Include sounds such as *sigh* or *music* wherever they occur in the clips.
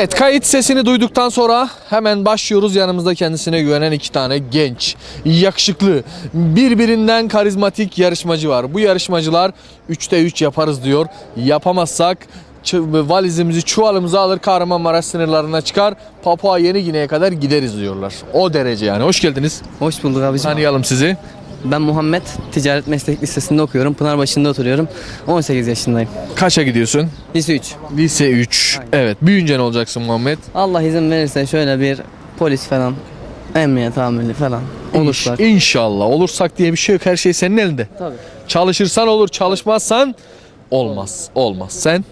Evet kayıt sesini duyduktan sonra hemen başlıyoruz. Yanımızda kendisine güvenen iki tane genç, yakışıklı, birbirinden karizmatik yarışmacı var. Bu yarışmacılar 3'te 3 yaparız diyor. Yapamazsak valizimizi çuvalımızı alır Kahramanmaraş sınırlarına çıkar. Papua Yeni Gine'ye kadar gideriz diyorlar. O derece yani. Hoş geldiniz. Hoş bulduk abicim. Tanıyalım sizi. Ben Muhammed. Ticaret Meslek Lisesi'nde okuyorum. Pınarbaşı'nda oturuyorum. 18 yaşındayım. Kaça gidiyorsun? Lise 3. Lise 3. Evet. Büyüyünce ne olacaksın Muhammed? Allah izin verirse şöyle bir polis falan, emniyet amiri falan olursak. İnş- İnşallah. Olursak diye bir şey yok. Her şey senin elinde. Tabii. Çalışırsan olur, çalışmazsan olmaz. Olmaz. Sen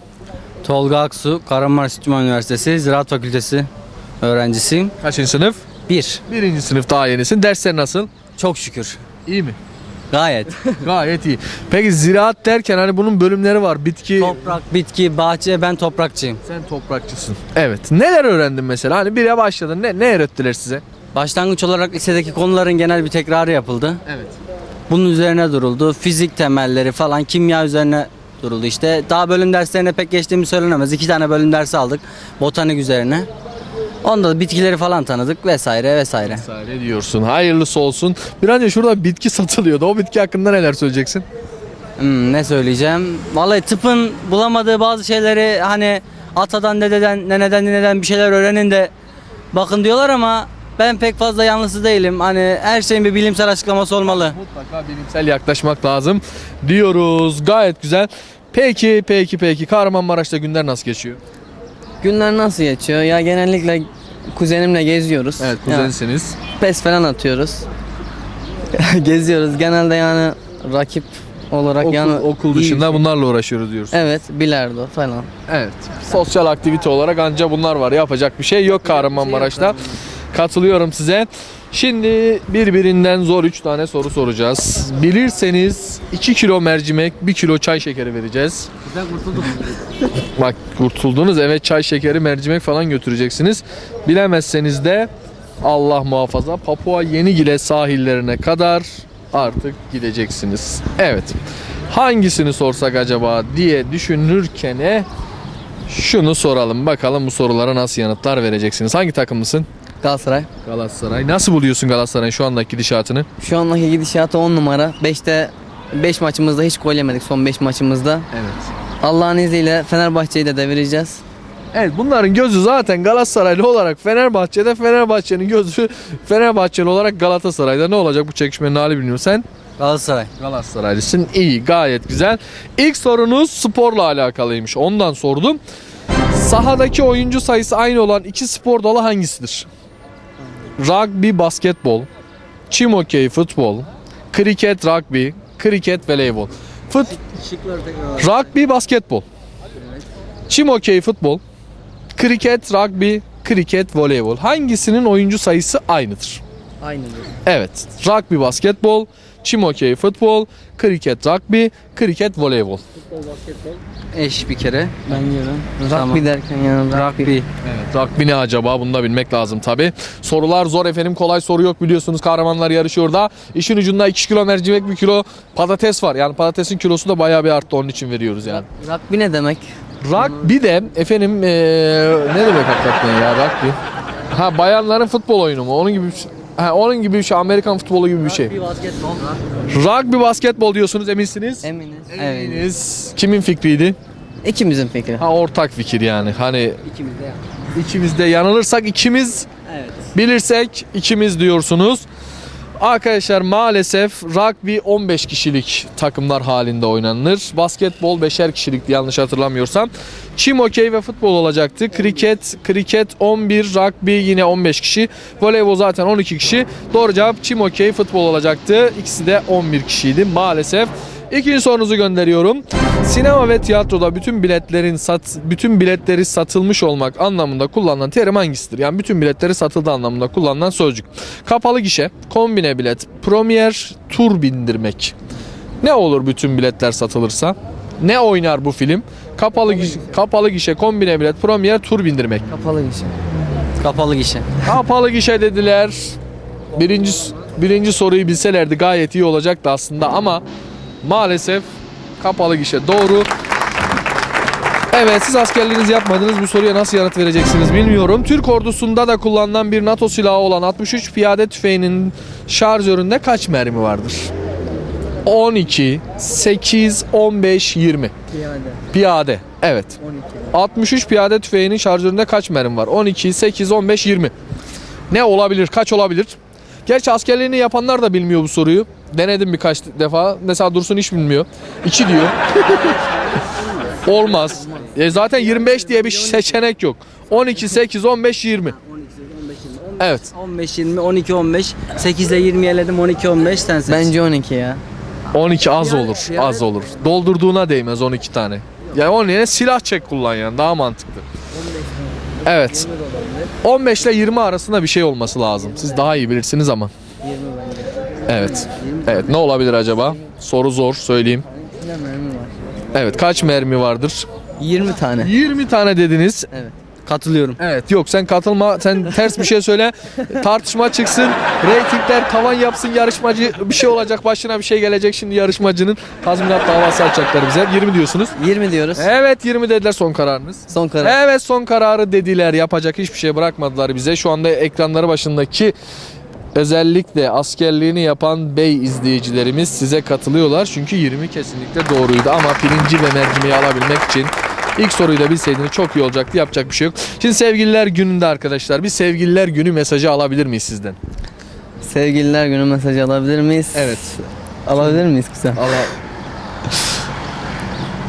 Tolga Aksu, Kahramanmaraş Cuma Üniversitesi Ziraat Fakültesi öğrencisiyim. kaçıncı sınıf? 1. Birinci sınıf daha yenisin. Dersler nasıl? Çok şükür. İyi mi? Gayet. *laughs* Gayet iyi. Peki ziraat derken hani bunun bölümleri var. Bitki. Toprak, bitki, bahçe, ben toprakçıyım. Sen toprakçısın. Evet. Neler öğrendin mesela? Hani bire başladın. Ne, ne öğrettiler size? Başlangıç olarak lisedeki konuların genel bir tekrarı yapıldı. Evet. Bunun üzerine duruldu. Fizik temelleri falan, kimya üzerine duruldu işte. Daha bölüm derslerine pek geçtiğimi söylenemez. İki tane bölüm dersi aldık. Botanik üzerine. Onda da bitkileri falan tanıdık vesaire vesaire. Vesaire diyorsun. Hayırlısı olsun. Bir önce şurada bitki satılıyordu. O bitki hakkında neler söyleyeceksin? Hmm, ne söyleyeceğim? Vallahi tıpın bulamadığı bazı şeyleri hani atadan, dededen, neneden, nineden bir şeyler öğrenin de bakın diyorlar ama ben pek fazla yanlısı değilim. Hani her şeyin bir bilimsel açıklaması olmalı. Mutlaka bilimsel yaklaşmak lazım diyoruz. Gayet güzel. Peki, peki, peki. Kahramanmaraş'ta günler nasıl geçiyor? Günler nasıl geçiyor? Ya genellikle kuzenimle geziyoruz. Evet, Ya, kuzensiniz. pes falan atıyoruz. *laughs* Geziyoruz. Genelde yani rakip olarak Okul, yani okul iyi dışında şey. bunlarla uğraşıyoruz diyoruz. Evet, bilardo falan. Evet. Sosyal aktivite olarak anca bunlar var. Yapacak bir şey yok Kahramanmaraş'ta. Katılıyorum size. Şimdi birbirinden zor 3 tane soru soracağız. Bilirseniz 2 kilo mercimek, 1 kilo çay şekeri vereceğiz. Bak kurtuldunuz evet çay şekeri, mercimek falan götüreceksiniz. Bilemezseniz de Allah muhafaza Papua Yenigile sahillerine kadar artık gideceksiniz. Evet. Hangisini sorsak acaba diye düşünürken şunu soralım. Bakalım bu sorulara nasıl yanıtlar vereceksiniz. Hangi takımlısın? Galatasaray. Galatasaray. Nasıl buluyorsun Galatasaray'ın şu andaki gidişatını? Şu andaki gidişatı 10 numara. 5'te 5 maçımızda hiç gol yemedik son 5 maçımızda. Evet. Allah'ın izniyle Fenerbahçe'yi de devireceğiz. Evet bunların gözü zaten Galatasaraylı olarak Fenerbahçe'de Fenerbahçe'nin gözü Fenerbahçeli olarak Galatasaray'da ne olacak bu çekişmenin hali bilmiyorum. Sen Galatasaray. Galatasaraylısın. İyi gayet güzel. İlk sorunuz sporla alakalıymış. Ondan sordum. Sahadaki oyuncu sayısı aynı olan iki spor dalı hangisidir? Rugby, basketbol, çim hokey, futbol, kriket, rugby, kriket, voleybol. Fut Rugby, basketbol. Çim hokey, futbol, kriket, rugby, kriket, voleybol. Hangisinin oyuncu sayısı aynıdır? Aynı Evet. Rugby, basketbol, çim hokey, futbol, kriket, rugby, kriket, voleybol. Eş bir kere. Ben diyorum. Rugby Tamam. derken yani rugby. Rugby. Evet. Rugby ne acaba? Bunu da bilmek lazım tabi. Sorular zor efendim. Kolay soru yok biliyorsunuz. Kahramanlar yarışıyor da. İşin ucunda 2 kilo mercimek, 1 kilo patates var. Yani patatesin kilosu da bayağı bir arttı. Onun için veriyoruz yani. Rugby ne demek? Rugby de efendim eee, ne demek hakikaten ya rugby? Ha bayanların futbol oyunu mu? Onun gibi bir şey. Ha, onun gibi bir şey. Amerikan futbolu gibi bir şey. basketbol. Rugby basketbol diyorsunuz eminsiniz. Eminiz. Evet. Eminiz. Kimin fikriydi? İkimizin fikri. Ha ortak fikir yani. Hani İkimiz de. ikimiz de yanılırsak ikimiz Evet. Bilirsek ikimiz diyorsunuz. Arkadaşlar maalesef rugby 15 kişilik takımlar halinde oynanır. Basketbol 5'er kişilikti yanlış hatırlamıyorsam. Çim hokey ve futbol olacaktı. Kriket, kriket 11, rugby yine 15 kişi. Voleybol zaten 12 kişi. Doğru cevap çim hokey, futbol olacaktı. İkisi de 11 kişiydi maalesef. İkinci sorunuzu gönderiyorum. Sinema ve tiyatroda bütün biletlerin sat bütün biletleri satılmış olmak anlamında kullanılan terim hangisidir? Yani bütün biletleri satıldı anlamında kullanılan sözcük. Kapalı gişe, kombine bilet, premier, tur bindirmek. Ne olur bütün biletler satılırsa? Ne oynar bu film? Kapalı gişe, kapalı gişe, kombine bilet, premier, tur bindirmek. Kapalı gişe. Kapalı gişe. Kapalı gişe dediler. Birinci birinci soruyu bilselerdi gayet iyi olacaktı aslında ama maalesef kapalı gişe doğru. Evet siz askerliğinizi yapmadınız bu soruya nasıl yanıt vereceksiniz bilmiyorum. Türk ordusunda da kullanılan bir NATO silahı olan 63 piyade tüfeğinin şarjöründe kaç mermi vardır? 12, 8, 15, 20. Piyade. Evet. 63 piyade tüfeğinin şarjöründe kaç mermi var? 12, 8, 15, 20. Ne olabilir? Kaç olabilir? Gerçi askerliğini yapanlar da bilmiyor bu soruyu. Denedim birkaç defa. Mesela Dursun hiç bilmiyor. 2 diyor. *laughs* Olmaz. E zaten 25 diye bir seçenek yok. 12, 8, 15, 20. Evet. 15 20 12 15 8 ile 20 eledim 12 15 sen seç. Bence 12 ya. 12 az olur. Az olur. Doldurduğuna değmez 12 tane. Yani onun yerine silah çek kullan yani daha mantıklı. Evet. 15 ile 20 arasında bir şey olması lazım. Siz daha iyi bilirsiniz ama. Evet. Evet ne olabilir acaba? Soru zor söyleyeyim. Evet kaç mermi vardır? 20 tane. 20 tane dediniz. Katılıyorum. Evet yok sen katılma sen ters bir şey söyle tartışma çıksın reytingler tavan yapsın yarışmacı bir şey olacak başına bir şey gelecek şimdi yarışmacının tazminat davası açacaklar bize 20 diyorsunuz. 20 diyoruz. Evet 20 dediler son kararınız. Son karar. Evet son kararı dediler yapacak hiçbir şey bırakmadılar bize şu anda ekranları başındaki özellikle askerliğini yapan bey izleyicilerimiz size katılıyorlar çünkü 20 kesinlikle doğruydu ama pirinci ve mercimeği alabilmek için İlk soruyu da bilseydiniz çok iyi olacaktı. Yapacak bir şey yok. Şimdi sevgililer gününde arkadaşlar bir sevgililer günü mesajı alabilir miyiz sizden? Sevgililer günü mesajı alabilir miyiz? Evet. Alabilir miyiz kısa? Allah.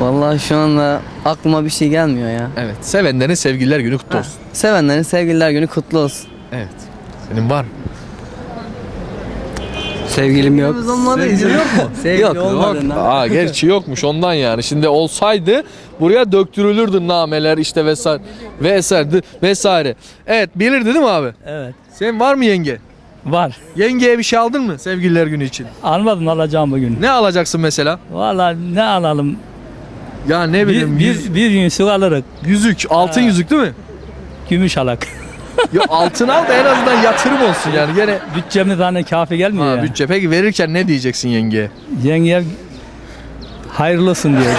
Vallahi şu anda aklıma bir şey gelmiyor ya. Evet. Sevenlerin sevgililer günü kutlu olsun. Sevenlerin sevgililer günü kutlu olsun. Evet. Senin var mı? Sevgilim yok. *laughs* Sevgili yok mu? Sevgili Yok, olmadığından. Aa gerçi yokmuş ondan yani. Şimdi olsaydı buraya döktürülürdü nameler işte vesaire vesaire vesaire. Evet bilirdi değil mi abi? Evet. Senin var mı yenge? Var. Yengeye bir şey aldın mı sevgililer günü için? Almadım alacağım bugün. Ne alacaksın mesela? Valla ne alalım? Ya ne bileyim Bir, yüz- bir, bir gün su alırız. yüzük, altın Ha. yüzük değil mi? Gümüş alak. Ya altın al da en azından yatırım olsun yani. Gene Bütçemiz hani kafi gelmiyor ha, ya. bütçe. Peki verirken ne diyeceksin yengeye? Yengeye hayırlı olsun diyeceğim.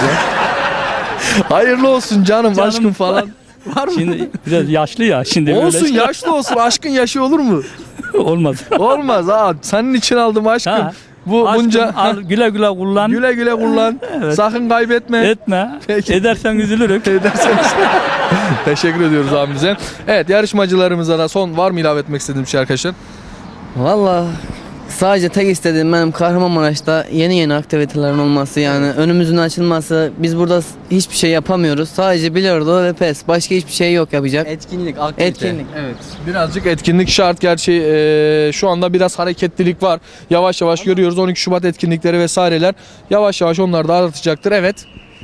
Hayırlı olsun canım, Canım aşkın falan. Var mı? Şimdi biraz yaşlı ya. Şimdi böyle olsun şey- yaşlı olsun. Aşkın yaşı olur mu? *laughs* olmaz. Olmaz ha. Senin için aldım aşkım. Ha. Bu Aşkım, bunca al, güle güle kullan. güle güle kullan. Evet. Sakın kaybetme. Etme. Peki. Edersen üzülürük. *laughs* Ederseniz. Teşekkür ediyoruz abimize. Evet yarışmacılarımıza da son var mı ilave etmek istediğim şey arkadaşlar? Vallahi sadece tek istediğim benim Kahramanmaraş'ta yeni yeni aktivitelerin olması yani önümüzün açılması. Biz burada hiçbir şey yapamıyoruz. Sadece bilardo ve pes. Başka hiçbir şey yok yapacak. Etkinlik, aktivite. Etkinlik. Evet. Birazcık etkinlik şart. Gerçi eee, şu anda biraz hareketlilik var. Yavaş yavaş görüyoruz 12 Şubat etkinlikleri vesaireler. Yavaş yavaş onlar da artacaktır. Evet.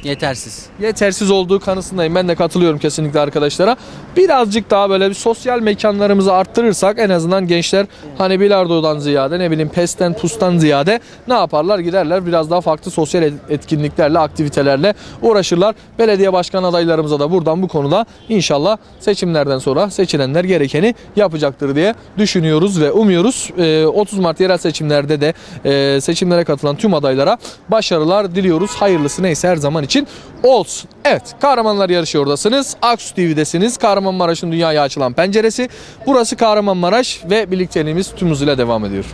Yetersiz. yetersiz olduğu kanısındayım. Ben de katılıyorum kesinlikle arkadaşlara. Birazcık daha böyle bir sosyal mekanlarımızı arttırırsak en azından gençler hani bilardodan ziyade ne bileyim pesten pustan ziyade ne yaparlar? Giderler biraz daha farklı sosyal et- etkinliklerle, aktivitelerle uğraşırlar. Belediye başkan adaylarımıza da buradan bu konuda inşallah seçimlerden sonra seçilenler gerekeni yapacaktır diye düşünüyoruz ve umuyoruz. Ee, 30 Mart yerel seçimlerde de e, seçimlere katılan tüm adaylara başarılar diliyoruz. Hayırlısı neyse her zaman için olsun. Evet Kahramanlar yarışıyordasınız. Aksu TV'desiniz. Kahramanmaraş'ın dünyaya açılan penceresi. Burası Kahramanmaraş ve birlikteliğimiz tüm hızıyla devam ediyor.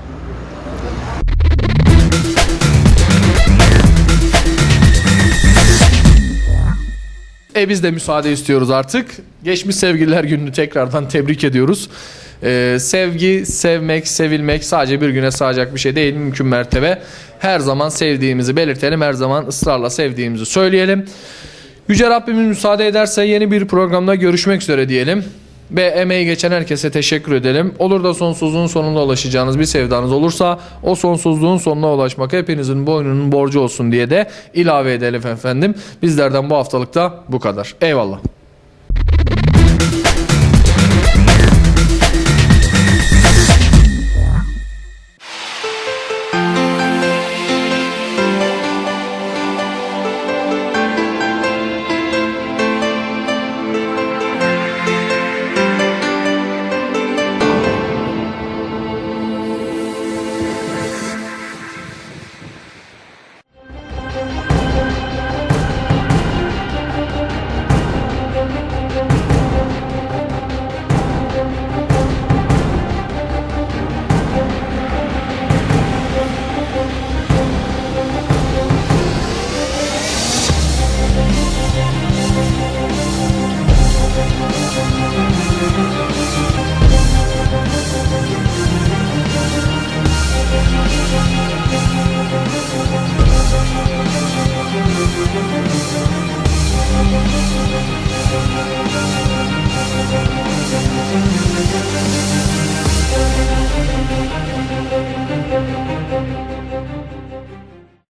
E biz de müsaade istiyoruz artık. Geçmiş sevgililer gününü tekrardan tebrik ediyoruz. Ee, sevgi, sevmek, sevilmek sadece bir güne sığacak bir şey değil. Mümkün mertebe her zaman sevdiğimizi belirtelim. Her zaman ısrarla sevdiğimizi söyleyelim. Yüce Rabbimiz müsaade ederse yeni bir programda görüşmek üzere diyelim. Ve emeği geçen herkese teşekkür edelim. Olur da sonsuzluğun sonunda ulaşacağınız bir sevdanız olursa o sonsuzluğun sonuna ulaşmak hepinizin boynunun borcu olsun diye de ilave edelim efendim. Bizlerden bu haftalıkta bu kadar. Eyvallah.